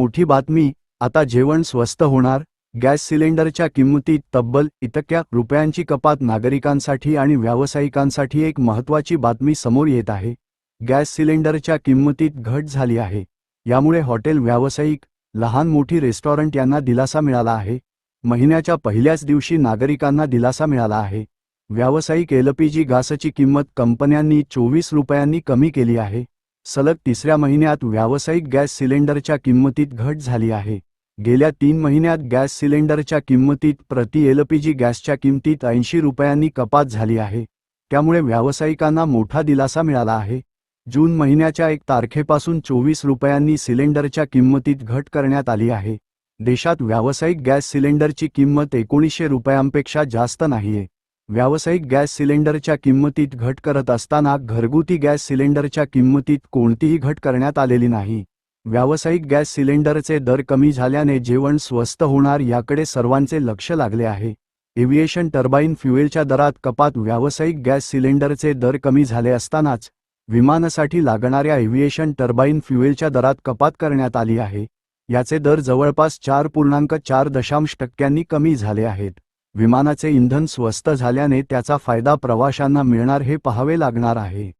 मोठी बातमी आता जेवण स्वस्त होणार गॅस सिलेंडरच्या किंमतीत तब्बल इतक्या रुपयांची कपात नागरिकांसाठी आणि व्यावसायिकांसाठी एक महत्त्वाची बातमी समोर येत आहे. गॅस सिलेंडरच्या किंमतीत घट झाली आहे. यामुळे हॉटेल व्यावसायिक लहान मोठी रेस्टॉरंट यांना दिलासा मिळाला आहे. महिन्याच्या पहिल्याच दिवशी नागरिकांना दिलासा मिळाला आहे. व्यावसायिक एलपीजी गासची किंमत कंपन्यांनी चोवीस रुपयांनी कमी केली आहे. सलग तिसऱ्या महिन्यात व्यावसायिक गॅस सिलेंडरच्या किंमतीत घट झाली आहे. गेल्या तीन महिन्यात गॅस सिलेंडरच्या किंमतीत प्रति एलपीजी गॅसच्या किंमतीत ऐंशी रुपयांनी कपात झाली आहे. त्यामुळे व्यावसायिकांना मोठा दिलासा मिळाला आहे. जून महिन्याच्या एक तारखेपासून चोवीस रुपयांनी सिलेंडरच्या किंमतीत घट करण्यात आली आहे. देशात व्यावसायिक गॅस सिलेंडरची किंमत एकोणीसशे रुपयांपेक्षा जास्त नाहीये. व्यावसायिक गॅस सिलेंडरच्या किंमतीत घट करत असताना घरगुती गॅस सिलेंडरच्या किंमतीत कोणतीही घट करण्यात आलेली नाही. व्यावसायिक गॅस सिलेंडरचे दर कमी झाल्याने जेवण स्वस्त होणार याकडे सर्वांचे लक्ष लागले आहे. एव्हिएशन टर्बाईन फ्युएलच्या दरात कपात व्यावसायिक गॅस सिलेंडरचे दर कमी झाले असतानाच विमानासाठी लागणाऱ्या एव्हिएशन टर्बाईन फ्युएलच्या दरात कपात करण्यात आली आहे. याचे दर जवळपास चार पूर्णांक चार दशांश टक्क्यांनी कमी झाले आहेत. विमानाचे इंधन स्वस्त झाल्याने त्याचा फायदा प्रवाशांना मिळणार हे पाहावे लागणार आहे.